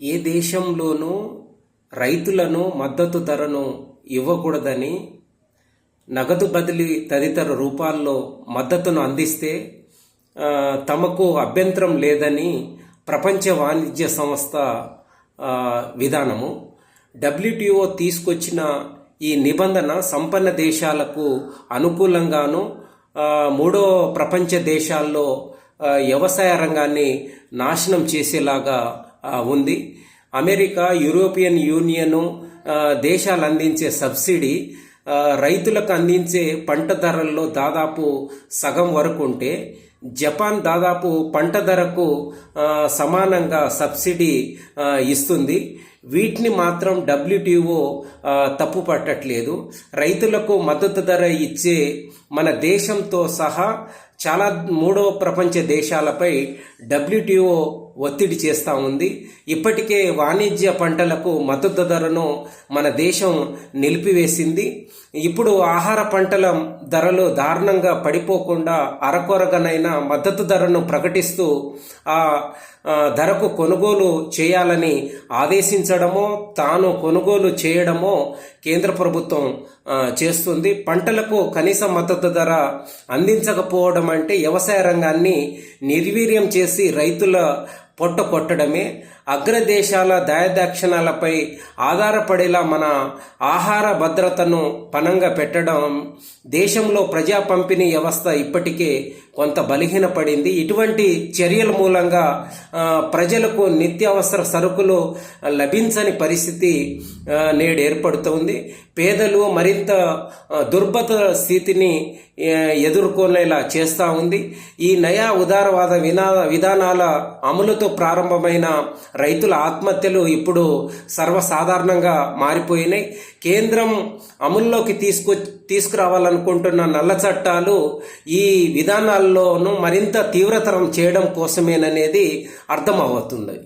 ఏ దేశంలోనూ రైతులను మద్దతు ధరను ఇవ్వకూడదని నగదు బదిలీ తదితర రూపాల్లో మద్దతును అందిస్తే తమకు అభ్యంతరం లేదని ప్రపంచ వాణిజ్య సంస్థ విధానము. డబ్ల్యూటిఓ తీసుకొచ్చిన ఈ నిబంధన సంపన్న దేశాలకు అనుకూలంగాను మూడో ప్రపంచ దేశాల్లో వ్యవసాయ రంగాన్ని నాశనం చేసేలాగా ఉంది. అమెరికా యూరోపియన్ యూనియను దేశాలు అందించే సబ్సిడీ రైతులకు అందించే పంట ధరల్లో దాదాపు సగం వరకు ఉంటే జపాన్ దాదాపు పంట ధరకు సమానంగా సబ్సిడీ ఇస్తుంది. వీటిని మాత్రం డబ్ల్యూటీఓ తప్పు పట్టట్లేదు రైతులకు మద్దతు ధర ఇచ్చే మన దేశంతో సహా చాలా మూడో ప్రపంచ దేశాలపై డబ్ల్యూటీఓ ఒత్తిడి చేస్తూ ఉంది. ఇప్పటికే వాణిజ్య పంటలకు మద్దతు ధరను మన దేశం నిలిపివేసింది. ఇప్పుడు ఆహార పంటల ధరలు దారుణంగా పడిపోకుండా అరకొరగనైనా మద్దతు ధరను ప్రకటిస్తూ ఆ ధరకు కొనుగోలు చేయాలని ఆదేశించడమో తాను కొనుగోలు చేయడమో కేంద్ర ప్రభుత్వం చేస్తుంది. పంటలకు కనీస మద్దతు ధర అందించకపోవడం అంటే వ్యవసాయ రంగాన్ని నిర్వీర్యం చేసి రైతుల పొట్ట కొట్టడమే అగ్రదేశాల దయదక్షిణాలపై ఆధారపడేలా మన ఆహార భద్రతను పనంగా పెట్టడం దేశంలో ప్రజా పంపిణీ వ్యవస్థ ఇప్పటికే కొంత బలహీనపడింది. ఇటువంటి చర్యల మూలంగా ప్రజలకు నిత్యావసర సరుకులు లభించని పరిస్థితి నేడు ఏర్పడుతోంది. పేదలు మరింత ఆ, స్థితిని ఎదుర్కొనేలా చేస్తూ ఉంది. ఈ నయా ఉదారవాద వినా విధానాల అమలుతో ప్రారంభమైన రైతుల ఆత్మహత్యలు ఇప్పుడు సర్వసాధారణంగా మారిపోయినాయి. కేంద్రం అమల్లోకి తీసుకొ తీసుకురావాలనుకుంటున్న నల్ల చట్టాలు ఈ విధానాల్లోనూ మరింత తీవ్రతరం చేయడం కోసమేననేది అర్థమవుతుంది.